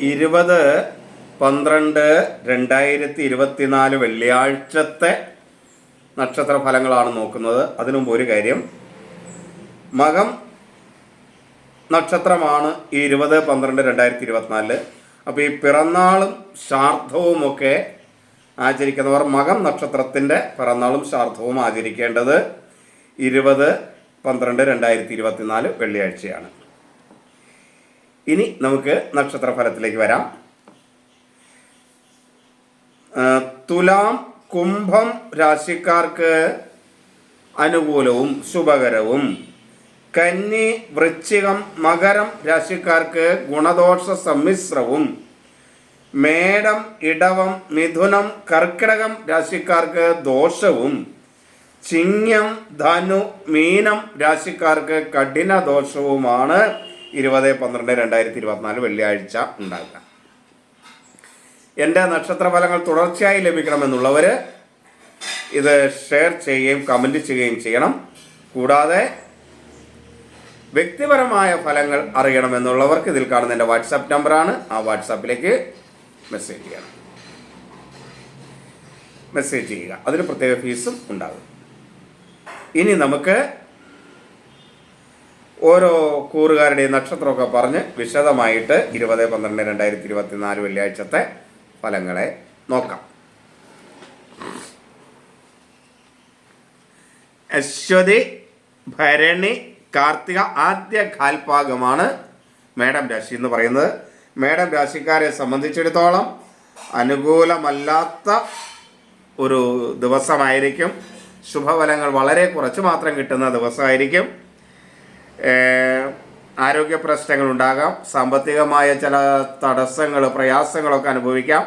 ഇരുപത് പന്ത്രണ്ട് രണ്ടായിരത്തി ഇരുപത്തിനാല് വെള്ളിയാഴ്ചത്തെ നക്ഷത്ര ഫലങ്ങളാണ് നോക്കുന്നത്. അതിനു ഒരു കാര്യം. മകം നക്ഷത്രമാണ് ഈ ഇരുപത് പന്ത്രണ്ട് രണ്ടായിരത്തി ഇരുപത്തിനാലിൽ അപ്പോൾ ഈ പിറന്നാളും ശാർദ്ധവും ഒക്കെ ആചരിക്കുന്നവർ മകം നക്ഷത്രത്തിന്റെ പിറന്നാളും ശാർദ്ധവും ആചരിക്കേണ്ടത് ഇരുപത് പന്ത്രണ്ട് രണ്ടായിരത്തി ഇരുപത്തിനാല് വെള്ളിയാഴ്ചയാണ്. ഇനി നമുക്ക് നക്ഷത്ര ഫലത്തിലേക്ക് വരാം തുലാം കുംഭം രാശിക്കാർക്ക് അനുകൂലവും ശുഭകരവും. കന്നി വൃശ്ചികം മകരം രാശിക്കാർക്ക് ഗുണദോഷ സമ്മിശ്രവും. മേടം ഇടവം മിഥുനം കർക്കിടകം രാശിക്കാർക്ക് ദോഷവും. ചിങ്ങം ധനു മീനം രാശിക്കാർക്ക് കഠിന ദോഷവുമാണ് ഇരുപത് പന്ത്രണ്ട് രണ്ടായിരത്തി ഇരുപത്തിനാല് വെള്ളിയാഴ്ച ഉണ്ടാകുക. എന്റെ നക്ഷത്രഫലങ്ങൾ തുടർച്ചയായി ലഭിക്കണമെന്നുള്ളവർ ഇത് ഷെയർ ചെയ്യുകയും കമന്റ് ചെയ്യുകയും ചെയ്യണം. കൂടാതെ വ്യക്തിപരമായ ഫലങ്ങൾ അറിയണമെന്നുള്ളവർക്ക് ഇതിൽ കാണുന്ന എന്റെ വാട്സാപ്പ് നമ്പറാണ്. ആ വാട്സാപ്പിലേക്ക് മെസ്സേജ് ചെയ്യണം. മെസ്സേജ് ചെയ്യുക. അതിന് പ്രത്യേക ഫീസും ഉണ്ടാകും. ഇനി നമുക്ക് ഓരോ കൂറുകാരുടെയും നക്ഷത്രമൊക്കെ പറഞ്ഞ് വിശദമായിട്ട് ഇരുപത് പന്ത്രണ്ട് രണ്ടായിരത്തി ഇരുപത്തി നാല് വെള്ളിയാഴ്ചത്തെ ഫലങ്ങളെ നോക്കാം. അശ്വതി ഭരണി കാർത്തിക ആദ്യ കാൽഭാഗമാണ് മേഡം രാശി എന്ന് പറയുന്നത്. മേഡം രാശിക്കാരെ സംബന്ധിച്ചിടത്തോളം അനുകൂലമല്ലാത്ത ഒരു ദിവസമായിരിക്കും. ശുഭഫലങ്ങൾ വളരെ കുറച്ച് മാത്രം കിട്ടുന്ന ദിവസമായിരിക്കും. ആരോഗ്യ പ്രശ്നങ്ങൾ ഉണ്ടാകാം. സാമ്പത്തികമായ ചില തടസ്സങ്ങൾ പ്രയാസങ്ങളൊക്കെ അനുഭവിക്കാം.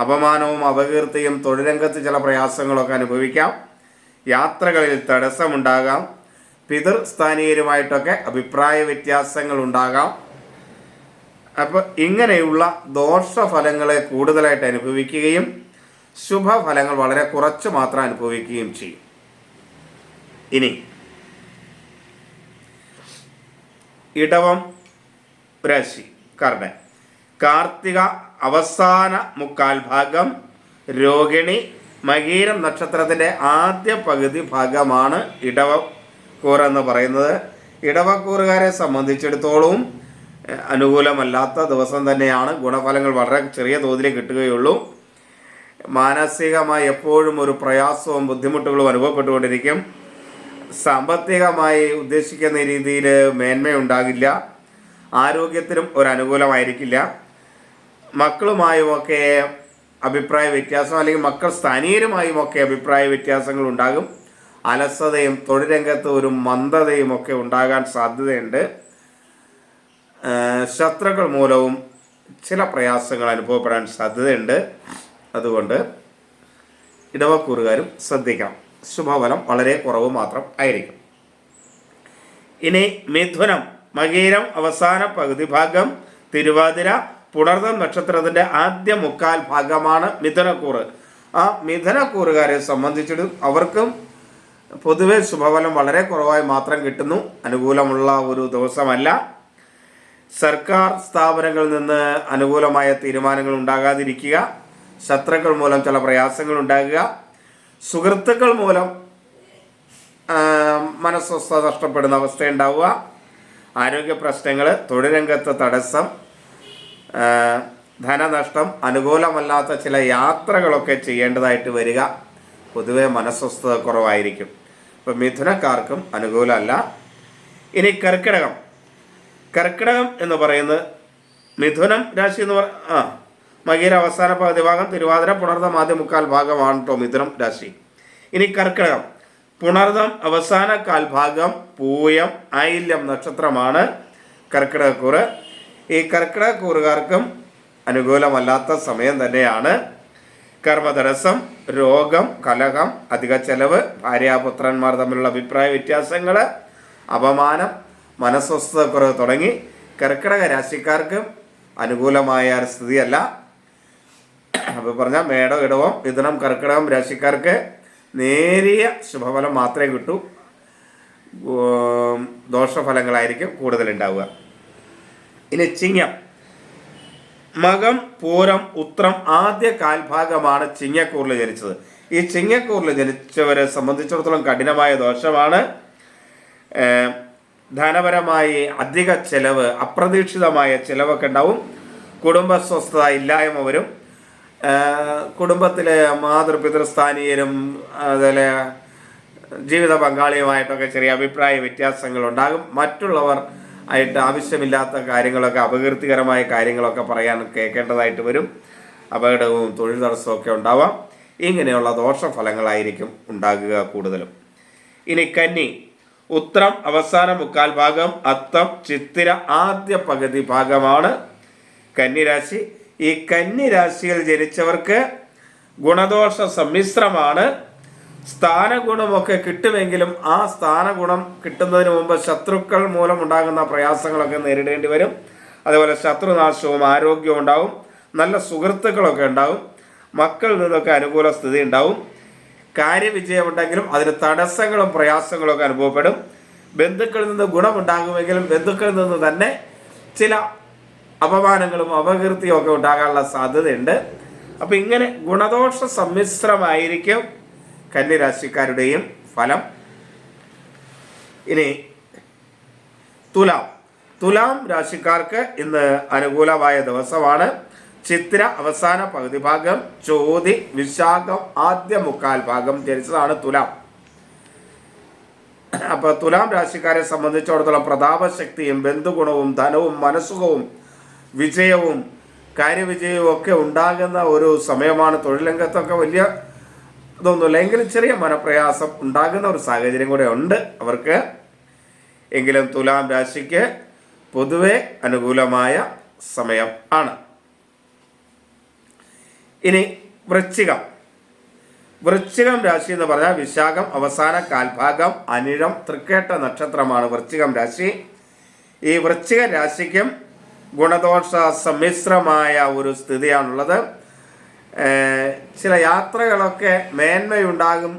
അപമാനവും അപകീർത്തിയും തൊഴിലംഗത്ത് ചില പ്രയാസങ്ങളൊക്കെ അനുഭവിക്കാം. യാത്രകളിൽ തടസ്സമുണ്ടാകാം. പിതൃസ്ഥാനീയരുമായിട്ടൊക്കെ അഭിപ്രായ വ്യത്യാസങ്ങൾ ഉണ്ടാകാം. അപ്പോൾ ഇങ്ങനെയുള്ള ദോഷഫലങ്ങളെ കൂടുതലായിട്ട് അനുഭവിക്കുകയും ശുഭഫലങ്ങൾ വളരെ കുറച്ച് മാത്രം അനുഭവിക്കുകയും ചെയ്യും. ഇനി ഇടവം രാശി കർണൻ. കാർത്തിക അവസാന മുക്കാൽ ഭാഗം. രോഹിണി മകീരം നക്ഷത്രത്തിന്റെ ആദ്യ പകുതി ഭാഗമാണ് ഇടവക്കൂർ എന്ന് പറയുന്നത്. ഇടവക്കൂറുകാരെ സംബന്ധിച്ചിടത്തോളവും അനുകൂലമല്ലാത്ത ദിവസം തന്നെയാണ്. ഗുണഫലങ്ങൾ വളരെ ചെറിയ തോതിൽ കിട്ടുകയുള്ളൂ. മാനസികമായി എപ്പോഴും ഒരു പ്രയാസവും ബുദ്ധിമുട്ടുകളും അനുഭവപ്പെട്ടുകൊണ്ടിരിക്കും. സാമ്പത്തികമായി ഉദ്ദേശിക്കുന്ന രീതിയിൽ മേന്മയുണ്ടാകില്ല. ആരോഗ്യത്തിനും ഒരു അനുകൂലമായിരിക്കില്ല. മക്കളുമായുമൊക്കെ അഭിപ്രായ വ്യത്യാസം അല്ലെങ്കിൽ മക്കൾ സ്ഥാനീയരുമായും ഒക്കെ അഭിപ്രായ വ്യത്യാസങ്ങൾ ഉണ്ടാകും. അലസതയും തൊഴിൽ രംഗത്ത് ഒരു മന്ദതയും ഒക്കെ ഉണ്ടാകാൻ സാധ്യതയുണ്ട്. ശത്രുക്കൾ മൂലവും ചില പ്രയാസങ്ങൾ അനുഭവപ്പെടാൻ സാധ്യതയുണ്ട്. അതുകൊണ്ട് ഇടവക്കൂറുകാരും ശ്രദ്ധിക്കണം. ശുഭഫലം വളരെ കുറവ് മാത്രം ആയിരിക്കും. ഇനി മിഥുനം മകീരം അവസാന പകുതി ഭാഗം തിരുവാതിര പുണർതം നക്ഷത്രത്തിന്റെ ആദ്യ മുക്കാൽ ഭാഗമാണ് മിഥുനക്കൂറ്. ആ മിഥുനക്കൂറുകാരെ സംബന്ധിച്ചിടും അവർക്കും പൊതുവെ ശുഭഫലം വളരെ കുറവായി മാത്രം കിട്ടുന്നു. അനുകൂലമുള്ള ഒരു ദിവസമല്ല. സർക്കാർ സ്ഥാപനങ്ങളിൽ നിന്ന് അനുകൂലമായ തീരുമാനങ്ങൾ ഉണ്ടാകാതിരിക്കുക. ശത്രുക്കൾ മൂലം ചില പ്രയാസങ്ങൾ ഉണ്ടാകുക. സുഹൃത്തുക്കൾ മൂലം മനസ്വസ്ഥത നഷ്ടപ്പെടുന്ന അവസ്ഥ ഉണ്ടാവുക ആരോഗ്യ പ്രശ്നങ്ങൾ തൊഴിലംഗത്ത് തടസ്സം ധനനഷ്ടം അനുകൂലമല്ലാത്ത ചില യാത്രകളൊക്കെ ചെയ്യേണ്ടതായിട്ട് വരിക. പൊതുവെ മനസ്വസ്ഥത കുറവായിരിക്കും. ഇപ്പം മിഥുനക്കാർക്കും അനുകൂലമല്ല. ഇനി കർക്കിടകം. കർക്കിടകം എന്ന് പറയുന്നത് മിഥുനം രാശി എന്ന് പറ ആ. മകീര അവസാന പകുതി ഭാഗം തിരുവാതിര പുണർദം ആദ്യ മുക്കാൽ ഭാഗമാണ് കേട്ടോ മിഥുനം രാശി. ഇനി കർക്കിടകം. പുണർദം അവസാന കാൽ ഭാഗം പൂയം ഐല്യം നക്ഷത്രമാണ് കർക്കിടകക്കൂറ്. ഈ കർക്കിടകക്കൂറുകാർക്കും അനുകൂലമല്ലാത്ത സമയം തന്നെയാണ്. കർമ്മതടസ്സം രോഗം കലഹം അധിക ചെലവ് ഭാര്യാപുത്രന്മാർ തമ്മിലുള്ള അഭിപ്രായ വ്യത്യാസങ്ങൾ അപമാനം മനസ്വസ്ഥതക്കുറവ് തുടങ്ങി കർക്കിടക രാശിക്കാർക്ക് അനുകൂലമായ സ്ഥിതിയല്ല. അപ്പോൾ പറഞ്ഞാൽ മേടം ഇടവം മിഥുനം കർക്കിടകം രാശിക്കാർക്ക് നേരിയ ശുഭഫലം മാത്രമേ കിട്ടൂ. ദോഷഫലങ്ങളായിരിക്കും കൂടുതലുണ്ടാവുക. ഇനി ചിങ്ങം. മകം പൂരം ഉത്രം ആദ്യ കാൽഭാഗമാണ് ചിങ്ങക്കൂറിൽ ജനിച്ചത്. ഈ ചിങ്ങക്കൂറിൽ ജനിച്ചവരെ സംബന്ധിച്ചിടത്തോളം കഠിനമായ ദോഷമാണ്. ധനപരമായി അധിക ചെലവ് അപ്രതീക്ഷിതമായ ചെലവൊക്കെ ഉണ്ടാവും. കുടുംബ സ്വസ്ഥത ഇല്ലായ്മ വരും. കുടുംബത്തിലെ മാതൃപിതൃസ്ഥാനീയരും അതുപോലെ ജീവിത പങ്കാളിയുമായിട്ടൊക്കെ ചെറിയ അഭിപ്രായ വ്യത്യാസങ്ങൾ ഉണ്ടാകും മറ്റുള്ളവർ ആയിട്ട് ആവശ്യമില്ലാത്ത കാര്യങ്ങളൊക്കെ അപകീർത്തികരമായ കാര്യങ്ങളൊക്കെ പറയാൻ കേൾക്കേണ്ടതായിട്ട് വരും. അപകടവും തൊഴിൽ തടസ്സമൊക്കെ ഉണ്ടാവാം. ഇങ്ങനെയുള്ള ദോഷഫലങ്ങളായിരിക്കും ഉണ്ടാകുക കൂടുതലും. ഇനി കന്നി. ഉത്രം അവസാന മുക്കാൽ ഭാഗം അത്തം ചിത്തിര ആദ്യ പകുതി ഭാഗമാണ് കന്നിരാശി ഈ കന്നിരാശിയിൽ ജനിച്ചവർക്ക് ഗുണദോഷ സമ്മിശ്രമാണ്. സ്ഥാനഗുണമൊക്കെ കിട്ടുമെങ്കിലും ആ സ്ഥാനഗുണം കിട്ടുന്നതിന് മുമ്പ് ശത്രുക്കൾ മൂലം ഉണ്ടാകുന്ന പ്രയാസങ്ങളൊക്കെ നേരിടേണ്ടി വരും. അതുപോലെ ശത്രുനാശവും ആരോഗ്യവും ഉണ്ടാവും. നല്ല സുഹൃത്തുക്കളൊക്കെ ഉണ്ടാവും. മക്കളിൽ നിന്നൊക്കെ അനുകൂല സ്ഥിതി ഉണ്ടാവും. കാര്യവിജയമുണ്ടെങ്കിലും അതിന് തടസ്സങ്ങളും പ്രയാസങ്ങളും ഒക്കെ അനുഭവപ്പെടും. ബന്ധുക്കളിൽ നിന്ന് ഗുണമുണ്ടാകുമെങ്കിലും ബന്ധുക്കളിൽ നിന്ന് തന്നെ ചില അപമാനങ്ങളും അപകീർത്തിയും ഒക്കെ ഉണ്ടാകാനുള്ള സാധ്യതയുണ്ട്. അപ്പം ഇങ്ങനെ ഗുണദോഷ സമ്മിശ്രമായിരിക്കും കന്യരാശിക്കാരുടെയും ഫലം. ഇനി തുലാം. തുലാം രാശിക്കാർക്ക് ഇന്ന് അനുകൂലമായ ദിവസമാണ്. ചിത്ര അവസാന പകുതി ഭാഗം ചോതി വിശാഖം ആദ്യ മുക്കാൽ ഭാഗം ജനിച്ചതാണ് തുലാം. അപ്പൊ തുലാം രാശിക്കാരെ സംബന്ധിച്ചിടത്തോളം പ്രതാപശക്തിയും ബന്ധുഗുണവും ധനവും മനസ്സുഖവും വിജയവും കാര്യവിജയവും ഒക്കെ ഉണ്ടാകുന്ന ഒരു സമയമാണ് തൊഴിൽ രംഗത്തൊക്കെ വലിയ ഇതൊന്നുമില്ല. എങ്കിലും ചെറിയ മനപ്രയാസം ഉണ്ടാകുന്ന ഒരു സാഹചര്യം കൂടെ ഉണ്ട് അവർക്ക്. എങ്കിലും തുലാം രാശിക്ക് പൊതുവെ അനുകൂലമായ സമയം ആണ്. ഇനി വൃശ്ചികം. വൃശ്ചികം രാശി എന്ന് പറഞ്ഞാൽ വിശാഖം അവസാന കാൽഭാഗം അനിഴം തൃക്കേട്ട നക്ഷത്രമാണ് വൃശ്ചികം രാശി. ഈ വൃശ്ചിക രാശിക്കും ഗുണദോഷ സമ്മിശ്രമായ ഒരു സ്ഥിതിയാണുള്ളത്. ചില യാത്രകളൊക്കെ മേന്മയുണ്ടാകും.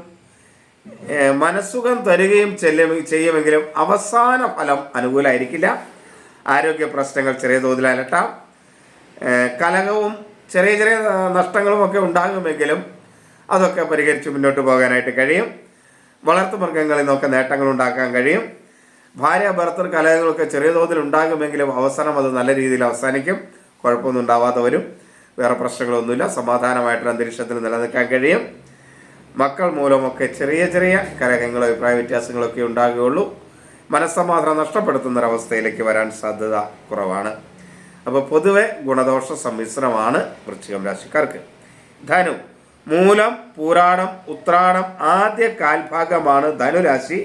മനസ്സുഖം തരികയും ചെല്ലും ചെയ്യുമെങ്കിലും അവസാന ഫലം അനുകൂലമായിരിക്കില്ല ആരോഗ്യ പ്രശ്നങ്ങൾ ചെറിയ തോതിൽ അലട്ടാം കലകവും ചെറിയ ചെറിയ നഷ്ടങ്ങളും ഒക്കെ ഉണ്ടാകുമെങ്കിലും അതൊക്കെ പരിഹരിച്ച് മുന്നോട്ട് പോകാനായിട്ട് കഴിയും. വളർത്തുമൃഗങ്ങളിൽ നിന്നൊക്കെ നേട്ടങ്ങൾ ഉണ്ടാക്കാൻ കഴിയും. ഭാര്യ ഭർത്തർ കലഹങ്ങളൊക്കെ ചെറിയ തോതിൽ ഉണ്ടാകുമെങ്കിലും അവസാനം അത് നല്ല രീതിയിൽ അവസാനിക്കും. കുഴപ്പമൊന്നും ഉണ്ടാവാത്തവരും വേറെ പ്രശ്നങ്ങളൊന്നുമില്ല. സമാധാനമായിട്ട് അന്തരീക്ഷത്തിൽ നിലനിൽക്കാൻ കഴിയും. മക്കൾ മൂലമൊക്കെ ചെറിയ ചെറിയ കലഹങ്ങളും അഭിപ്രായ വ്യത്യാസങ്ങളൊക്കെ ഉണ്ടാകുകയുള്ളൂ. മനസ്സമാധാനം നഷ്ടപ്പെടുത്തുന്ന ഒരവസ്ഥയിലേക്ക് വരാൻ സാധ്യത കുറവാണ്. അപ്പോൾ പൊതുവെ ഗുണദോഷ സമ്മിശ്രമാണ് വൃശ്ചികം രാശിക്കാർക്ക്. ധനു മൂലം പൂരാടം ഉത്രാടം ആദ്യ കാൽഭാഗമാണ് ധനുരാശി.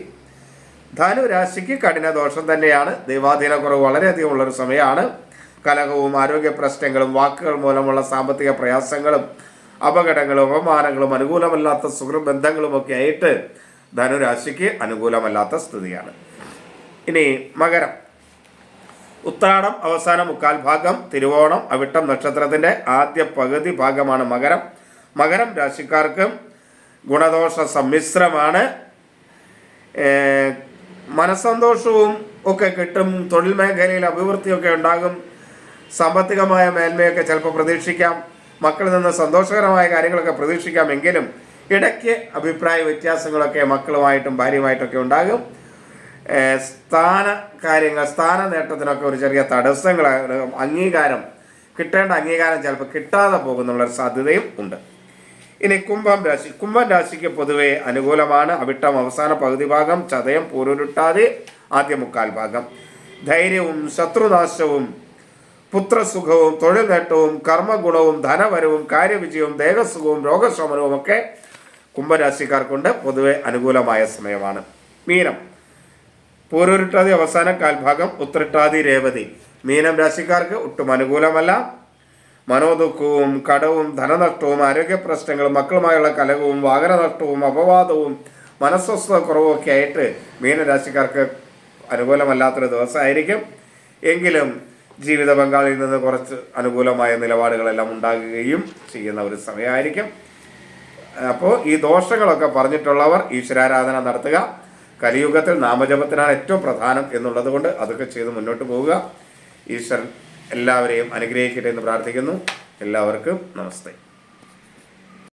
ധനുരാശിക്ക് കഠിന ദോഷം തന്നെയാണ്. ദൈവാധീന കുറവ് വളരെയധികം ഉള്ളൊരു സമയമാണ്. കലഹവും ആരോഗ്യ പ്രശ്നങ്ങളും വാക്കുകൾ മൂലമുള്ള സാമ്പത്തിക പ്രയാസങ്ങളും അപകടങ്ങളും അപമാനങ്ങളും അനുകൂലമല്ലാത്ത സുഹൃബന്ധങ്ങളും ഒക്കെ ആയിട്ട് ധനുരാശിക്ക് അനുകൂലമല്ലാത്ത സ്ഥിതിയാണ്. ഇനി മകരം. ഉത്രാടം അവസാന മുക്കാൽ ഭാഗം തിരുവോണം അവിട്ടം നക്ഷത്രത്തിന്റെ ആദ്യ പകുതി ഭാഗമാണ് മകരം. മകരം രാശിക്കാർക്കും ഗുണദോഷ സമ്മിശ്രമാണ്. മനസ്സന്തോഷവും ഒക്കെ കിട്ടും. തൊഴിൽ മേഖലയിൽ അഭിവൃദ്ധിയൊക്കെ ഉണ്ടാകും. സാമ്പത്തികമായ മേന്മയൊക്കെ ചിലപ്പോൾ പ്രതീക്ഷിക്കാം. മക്കളിൽ നിന്ന് സന്തോഷകരമായ കാര്യങ്ങളൊക്കെ പ്രതീക്ഷിക്കാം എങ്കിലും ഇടയ്ക്ക് അഭിപ്രായ വ്യത്യാസങ്ങളൊക്കെ മക്കളുമായിട്ടും ഭാര്യയുമായിട്ടൊക്കെ ഉണ്ടാകും. സ്ഥാന കാര്യങ്ങൾ സ്ഥാന നേട്ടത്തിനൊക്കെ ഒരു ചെറിയ തടസ്സങ്ങൾ അംഗീകാരം കിട്ടേണ്ട അംഗീകാരം ചിലപ്പോൾ കിട്ടാതെ പോകുന്നുള്ളൊരു സാധ്യതയും ഉണ്ട്. ഇനി കുംഭം രാശി. കുംഭം രാശിക്ക് പൊതുവെ അനുകൂലമാണ്. അവിട്ടം അവസാന പകുതി ഭാഗം ചതയം പോരുരുട്ടാതെ ആദ്യ മുക്കാൽ ഭാഗം. ധൈര്യവും ശത്രുനാശവും പുത്രസുഖവും തൊഴിൽ നേട്ടവും കർമ്മഗുണവും ധനവരവും കാര്യവിജയവും ദേഹസുഖവും രോഗശമനവും ഒക്കെ കുംഭരാശിക്കാർക്കുണ്ട്. പൊതുവെ അനുകൂലമായ സമയമാണ്. മീനം. പൂരൂരുട്ടാതി അവസാന കാൽഭാഗം ഉത്രട്ടാതി രേവതി. മീനം രാശിക്കാർക്ക് ഒട്ടും അനുകൂലമല്ല. മനോദുഃഖവും കടവും ധനനഷ്ടവും ആരോഗ്യപ്രശ്നങ്ങളും മക്കളുമായുള്ള കലഹവും വാഹനനഷ്ടവും അപവാദവും മനസ്വസ്ഥ കുറവും ഒക്കെ ആയിട്ട് മീനരാശിക്കാർക്ക് അനുകൂലമല്ലാത്തൊരു ദിവസമായിരിക്കും. എങ്കിലും ജീവിത പങ്കാളിയിൽ നിന്ന് കുറച്ച് അനുകൂലമായ നിലപാടുകളെല്ലാം ഉണ്ടാകുകയും ചെയ്യുന്ന ഒരു സമയമായിരിക്കും. അപ്പോൾ ഈ ദോഷങ്ങളൊക്കെ പറഞ്ഞിട്ടുള്ളവർ ഈശ്വരാരാധന നടത്തുക. കലിയുഗത്തിൽ നാമജപത്തിനാണ് ഏറ്റവും പ്രധാനം എന്നുള്ളത് കൊണ്ട് അതൊക്കെ ചെയ്ത് മുന്നോട്ട് പോവുക. ഈശ്വരൻ എല്ലാവരെയും അനുഗ്രഹിക്കട്ടെ എന്ന് പ്രാർത്ഥിക്കുന്നു. എല്ലാവർക്കും നമസ്തേ.